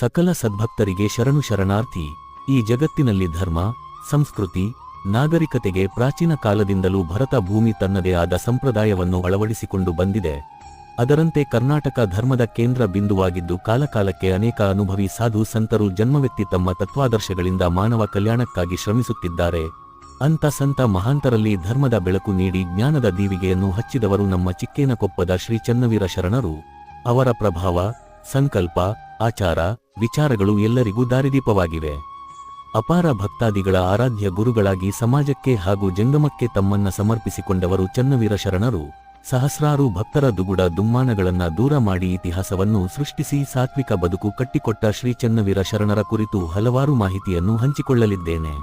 ಸಕಲ ಸದ್ಭಕ್ತರಿಗೆ ಶರಣು ಶರಣಾರ್ಥಿ, ಈ ಜಗತ್ತಿನಲ್ಲಿ ಧರ್ಮ, ಸಂಸ್ಕೃತಿ, ನಾಗರಿಕತೆಗೆ ಪ್ರಾಚೀನ ಕಾಲದಿಂದಲೂ ಭರತ ಭೂಮಿ ತನ್ನದೇ ಆದ ಸಂಪ್ರದಾಯವನ್ನು ಅಳವಡಿಸಿಕೊಂಡು ಬಂದಿದೆ. ಅದರಂತೆ ಕರ್ನಾಟಕ ಧರ್ಮದ ಕೇಂದ್ರ ಬಿಂದುವಾಗಿದ್ದು ಕಾಲಕಾಲಕ್ಕೆ ಅನೇಕ ಅನುಭವಿ ಸಾಧು ಸಂತರು ಜನ್ಮವೆತ್ತಿ ತಮ್ಮ ತತ್ವಾದರ್ಶಗಳಿಂದ ಮಾನವ ಕಲ್ಯಾಣಕ್ಕಾಗಿ ಶ್ರಮಿಸುತ್ತಿದ್ದಾರೆ. ಅಂತ ಸಂತ ಮಹಾಂತರಲ್ಲಿ ಧರ್ಮದ ಬೆಳಕು ನೀಡಿ ಜ್ಞಾನದ ದೀವಿಗೆಯನ್ನು ಹಚ್ಚಿದವರು ನಮ್ಮ ಚಿಕ್ಕೇನಕೊಪ್ಪದ ಶ್ರೀ ಚನ್ನವೀರ ಶರಣರು. ಅವರ ಪ್ರಭಾವ, ಸಂಕಲ್ಪ, ಆಚಾರ ವಿಚಾರಗಳು ಎಲ್ಲರಿಗೂ ದಾರಿದೀಪವಾಗಿವೆ. ಅಪಾರ ಭಕ್ತಾದಿಗಳ ಆರಾಧ್ಯ ಗುರುಗಳಾಗಿ ಸಮಾಜಕ್ಕೆ ಹಾಗೂ ಜಂಗಮಕ್ಕೆ ತಮ್ಮನ್ನ ಸಮರ್ಪಿಸಿಕೊಂಡವರು ಚನ್ನವೀರ ಶರಣರು. ಸಹಸ್ರಾರು ಭಕ್ತರ ದುಗುಡ ದುಮ್ಮಾನಗಳನ್ನ ದೂರ ಮಾಡಿ ಇತಿಹಾಸವನ್ನು ಸೃಷ್ಟಿಸಿ ಸಾತ್ವಿಕ ಬದುಕು ಕಟ್ಟಿಕೊಟ್ಟ ಶ್ರೀ ಚನ್ನವೀರ ಶರಣರ ಕುರಿತು ಹಲವಾರು ಮಾಹಿತಿಯನ್ನು ಹಂಚಿಕೊಳ್ಳಲಿದ್ದೇನೆ.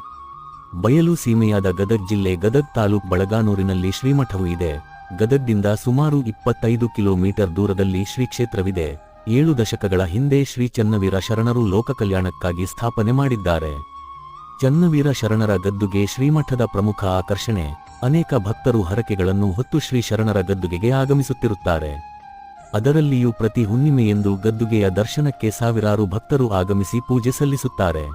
ಬಯಲು ಸೀಮೆಯಾದ ಗದಗ್ ಜಿಲ್ಲೆ ಗದಗ್ ತಾಲೂಕ್ ಬಳಗಾನೂರಿನಲ್ಲಿ ಶ್ರೀಮಠವು ಇದೆ. ಗದಗ್ದಿಂದ ಸುಮಾರು ಇಪ್ಪತ್ತೈದು ಕಿಲೋಮೀಟರ್ ದೂರದಲ್ಲಿ ಶ್ರೀ ಕ್ಷೇತ್ರವಿದೆ ಏಳು ದಶಕಗಳ ಹಿಂದೆ ಶ್ರೀ ಚನ್ನವೀರ ಶರಣರು ಲೋಕ ಕಲ್ಯಾಣಕ್ಕಾಗಿ ಸ್ಥಾಪನೆ ಮಾಡಿದ್ದಾರೆ. ಚನ್ನವೀರ ಶರಣರ ಗದ್ದುಗೆ ಶ್ರೀಮಠದ ಪ್ರಮುಖ ಆಕರ್ಷಣೆ, ಅನೇಕ ಭಕ್ತರು ಹರಕೆಗಳನ್ನು ಹೊತ್ತು ಶ್ರೀ ಶರಣರ ಗದ್ದುಗೆಗೆ ಆಗಮಿಸುತ್ತಿರುತ್ತಾರೆ. ಅದರಲ್ಲಿಯೂ ಪ್ರತಿ ಹುಣ್ಣಿಮೆಯೆಂದು ಗದ್ದುಗೆಯ ದರ್ಶನಕ್ಕೆ ಸಾವಿರಾರು ಭಕ್ತರು ಆಗಮಿಸಿ ಪೂಜೆ ಸಲ್ಲಿಸುತ್ತಾರೆ.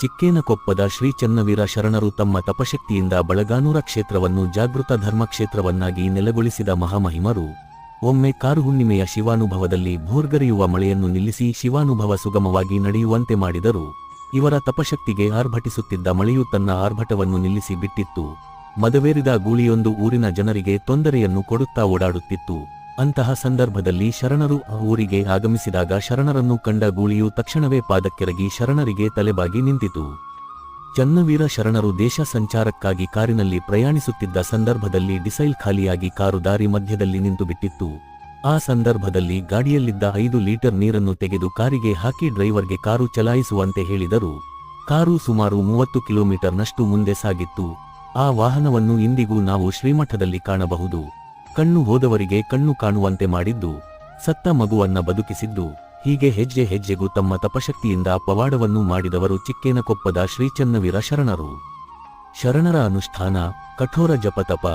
ಚಿಕ್ಕೇನಕೊಪ್ಪದ ಶ್ರೀ ಚನ್ನವೀರ ಶರಣರು ತಮ್ಮ ತಪಶಕ್ತಿಯಿಂದ ಬಳಗಾನೂರ ಕ್ಷೇತ್ರವನ್ನು ಜಾಗೃತ ಧರ್ಮಕ್ಷೇತ್ರವನ್ನಾಗಿ ನೆಲೆಗೊಳಿಸಿದ ಮಹಾಮಹಿಮರು ಒಮ್ಮೆ ಕಾರು ಹುಣ್ಣಿಮೆಯ ಶಿವಾನುಭವದಲ್ಲಿ ಭೋರ್ಗರೆಯುವ ಮಳೆಯನ್ನು ನಿಲ್ಲಿಸಿ ಶಿವಾನುಭವ ಸುಗಮವಾಗಿ ನಡೆಯುವಂತೆ ಮಾಡಿದರು. ಇವರ ತಪಶಕ್ತಿಗೆ ಆರ್ಭಟಿಸುತ್ತಿದ್ದ ಮಳೆಯು ತನ್ನ ಆರ್ಭಟವನ್ನು ನಿಲ್ಲಿಸಿ ಬಿಟ್ಟಿತ್ತು. ಮದವೇರಿದ ಗೂಳಿಯೊಂದು ಊರಿನ ಜನರಿಗೆ ತೊಂದರೆಯನ್ನು ಕೊಡುತ್ತಾ ಓಡಾಡುತ್ತಿತ್ತು. ಅಂತಹ ಸಂದರ್ಭದಲ್ಲಿ ಶರಣರು ಆ ಊರಿಗೆ ಆಗಮಿಸಿದಾಗ ಶರಣರನ್ನು ಕಂಡ ಗೂಳಿಯು ತಕ್ಷಣವೇ ಪಾದಕ್ಕೆರಗಿ ಶರಣರಿಗೆ ತಲೆಬಾಗಿ ನಿಂತಿತು. ಚನ್ನವೀರ ಶರಣರು ದೇಶ ಸಂಚಾರಕ್ಕಾಗಿ ಕಾರಿನಲ್ಲಿ ಪ್ರಯಾಣಿಸುತ್ತಿದ್ದ ಸಂದರ್ಭದಲ್ಲಿ ಡಿಸೈಲ್ ಖಾಲಿಯಾಗಿ ಕಾರು ದಾರಿ ಮಧ್ಯದಲ್ಲಿ ನಿಂತು ಬಿಟ್ಟಿತ್ತು. ಆ ಸಂದರ್ಭದಲ್ಲಿ ಗಾಡಿಯಲ್ಲಿದ್ದ ಐದು ಲೀಟರ್ ನೀರನ್ನು ತೆಗೆದು ಕಾರಿಗೆ ಹಾಕಿ ಡ್ರೈವರ್ಗೆ ಕಾರು ಚಲಾಯಿಸುವಂತೆ ಹೇಳಿದರು. ಕಾರು ಸುಮಾರು ಮೂವತ್ತು ಕಿಲೋಮೀಟರ್ನಷ್ಟು ಮುಂದೆ ಸಾಗಿತ್ತು. ಆ ವಾಹನವನ್ನು ಇಂದಿಗೂ ನಾವು ಶ್ರೀಮಠದಲ್ಲಿ ಕಾಣಬಹುದು. ಕಣ್ಣು ಹೋದವರಿಗೆ ಕಣ್ಣು ಕಾಣುವಂತೆ ಮಾಡಿದ್ದು, ಸತ್ತ ಮಗುವನ್ನ ಬದುಕಿಸಿದ್ದು. ಹೀಗೆ ಹೆಜ್ಜೆ ಹೆಜ್ಜೆಗೂ ತಮ್ಮ ತಪಶಕ್ತಿಯಿಂದ ಪವಾಡವನ್ನು ಮಾಡಿದವರು ಚಿಕ್ಕೇನಕೊಪ್ಪದ ಶ್ರೀಚನ್ನವೀರ ಶರಣರು. ಶರಣರ ಅನುಷ್ಠಾನ, ಕಠೋರ ಜಪತಪ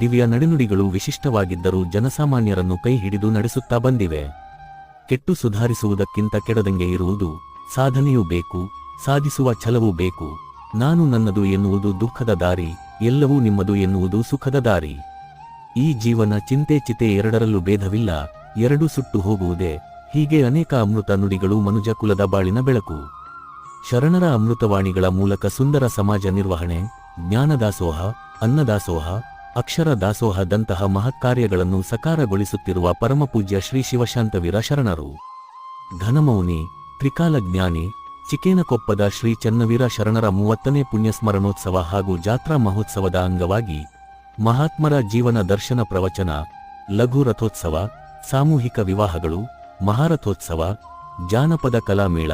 ದಿವ್ಯ ನಡೆನುಡಿಗಳು ವಿಶಿಷ್ಟವಾಗಿದ್ದರೂ ಜನಸಾಮಾನ್ಯರನ್ನು ಕೈ ಹಿಡಿದು ನಡೆಸುತ್ತಾ ಬಂದಿವೆ. ಕೆಟ್ಟು ಸುಧಾರಿಸುವುದಕ್ಕಿಂತ ಕೆಡದಂಗೆ ಇರುವುದು, ಸಾಧನೆಯೂ ಬೇಕು, ಸಾಧಿಸುವ ಛಲವೂ ಬೇಕು. ನಾನು ನನ್ನದು ಎನ್ನುವುದು ದುಃಖದ ದಾರಿ, ಎಲ್ಲವೂ ನಿಮ್ಮದು ಎನ್ನುವುದು ಸುಖದ ದಾರಿ. ಈ ಜೀವನ ಚಿಂತೆ ಚಿತೆ ಎರಡರಲ್ಲೂ ಭೇದವಿಲ್ಲ, ಎರಡೂ ಸುಟ್ಟು ಹೋಗುವುದೇ ಹೀಗೆ ಅನೇಕ ಅಮೃತ ನುಡಿಗಳು ಮನುಜ ಕುಲದ ಬಾಳಿನ ಬೆಳಕು. ಶರಣರ ಅಮೃತವಾಣಿಗಳ ಮೂಲಕ ಸುಂದರ ಸಮಾಜ ನಿರ್ವಹಣೆ ಜ್ಞಾನದಾಸೋಹ ಅನ್ನದಾಸೋಹ ಅಕ್ಷರ ದಾಸೋಹದಂತಹ ಮಹತ್ಕಾರ್ಯಗಳನ್ನು ಸಕಾರಗೊಳಿಸುತ್ತಿರುವ ಪರಮಪೂಜ್ಯ ಶ್ರೀ ಶಿವಶಾಂತವೀರ ಶರಣರು. ಘನಮೌನಿ ತ್ರಿಕಾಲಜ್ಞಾನಿ ಚಿಕೇನಕೊಪ್ಪದ ಶ್ರೀ ಚನ್ನವೀರ ಶರಣರ ಮೂವತ್ತನೇ ಪುಣ್ಯಸ್ಮರಣೋತ್ಸವ ಹಾಗೂ ಜಾತ್ರಾ ಮಹೋತ್ಸವದ ಅಂಗವಾಗಿ ಮಹಾತ್ಮರ ಜೀವನ ದರ್ಶನ ಪ್ರವಚನ, ಲಘು ರಥೋತ್ಸವ, ಸಾಮೂಹಿಕ ವಿವಾಹಗಳು ಮಹಾರಥೋತ್ಸವ, ಜಾನಪದ ಕಲಾಮೇಳ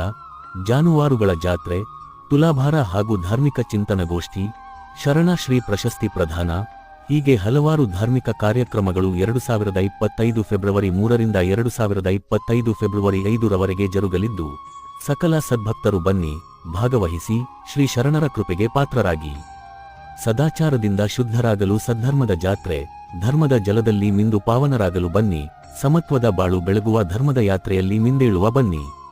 ಜಾನುವಾರುಗಳ ಜಾತ್ರೆ, ತುಲಾಭಾರ ಹಾಗೂ ಧಾರ್ಮಿಕ ಚಿಂತನಗೋಷ್ಠಿ ಶರಣಶ್ರೀ ಪ್ರಶಸ್ತಿ ಪ್ರದಾನ, ಹೀಗೆ ಹಲವಾರು ಧಾರ್ಮಿಕ ಕಾರ್ಯಕ್ರಮಗಳು ಎರಡು ಸಾವಿರದ ಇಪ್ಪತ್ತೈದು ಫೆಬ್ರವರಿ ಮೂರರಿಂದ ಎರಡು ಸಾವಿರದ ಇಪ್ಪತ್ತೈದು ಫೆಬ್ರವರಿ ಐದರವರೆಗೆ ಜರುಗಲಿದ್ದು, ಸಕಲ ಸದ್ಭಕ್ತರು ಬನ್ನಿ, ಭಾಗವಹಿಸಿ, ಶ್ರೀ ಶರಣರ ಕೃಪೆಗೆ ಪಾತ್ರರಾಗಿ. ಸದಾಚಾರದಿಂದ ಶುದ್ಧರಾಗಲು ಸದ್ಧರ್ಮದ ಜಾತ್ರೆ, ಧರ್ಮದ ಜಲದಲ್ಲಿ ಮಿಂದು ಪಾವನರಾಗಲು ಬನ್ನಿ ಸಮತ್ವದ ಬಾಳು ಬೆಳಗುವ ಧರ್ಮದ ಯಾತ್ರೆಯಲ್ಲಿ ಮಿಂದೇಳುವ ಬನ್ನಿ.